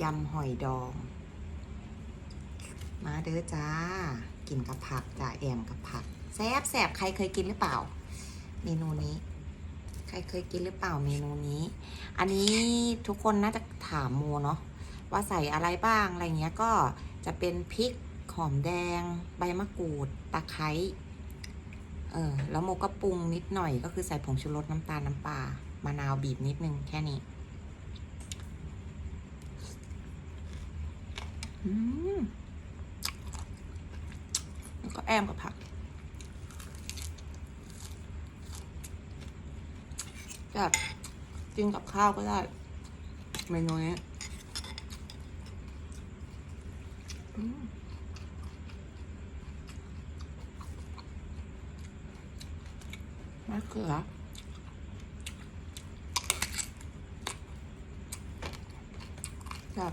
ยำหอยดอง มาเด้อจ้า กินกับผักจ้าแอมกับผักแซบแซบใครเคยกินหรือเปล่า เมนูนี้ ใครเคยกินหรือเปล่าเมนูนี้ อันนี้ทุกคนน่าจะถามโมเนาะว่าใส่อะไรบ้างอะไรเงี้ยก็จะเป็นพริกหอมแดง ใบมะกรูดตะไคร้เออแล้วโมก็ปรุงนิดหน่อยก็คือใส่ผงชูรสน้ำตาลน้ำปลามะนาวบีบนิดนึงแค่นี้ อืม แล้วก็แอมกับผักแบบกินกับข้าวก็ได้ เมนูนี้มะเขือแบ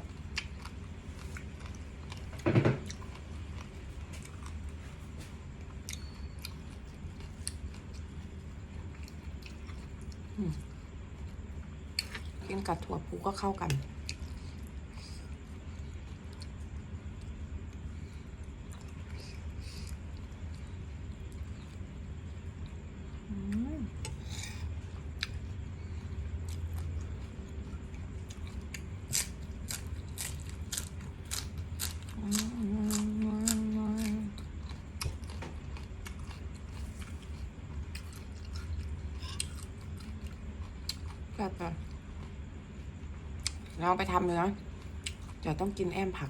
กินกับถั่วพูก็เข้ากันอื เราไปทำเนื้อเดี๋ยวต้องกินแอมผัก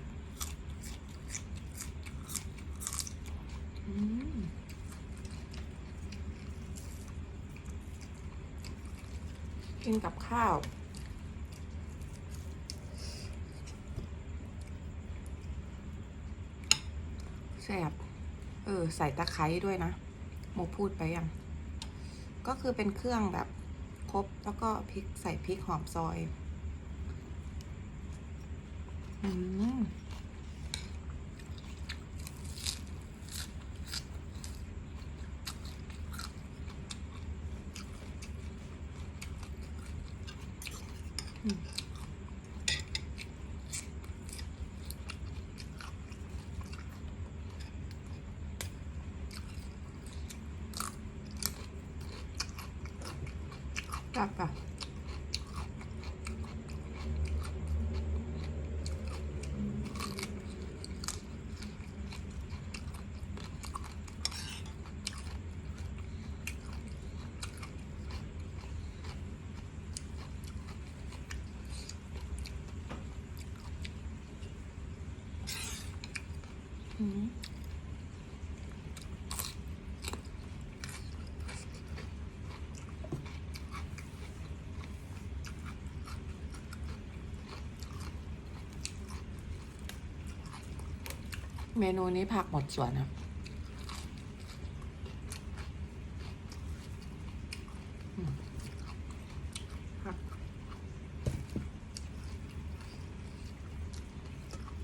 กินกับข้าว แซ่บ เออ ใส่ตะไคร้ด้วยนะโมพูดไปยัง ก็คือเป็นเครื่องแบบครบ แล้วก็พริกใส่พริกหอมซอย อืม เมนูนี้ผักหมดสวนนะบอืมผัก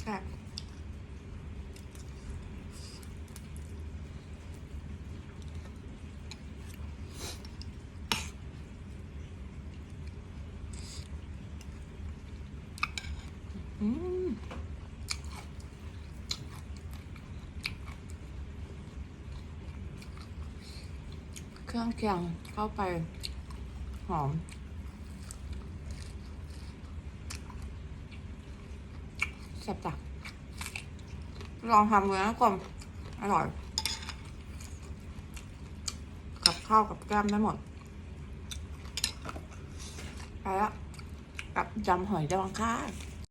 แซ่บอืม เครื่องเคียงเข้าไป หอม แซ่บจักลองทำเลยนะกลมอร่อย กับข้าวกับแก้มได้หมด ไปละกับยำหอยดองค่ะ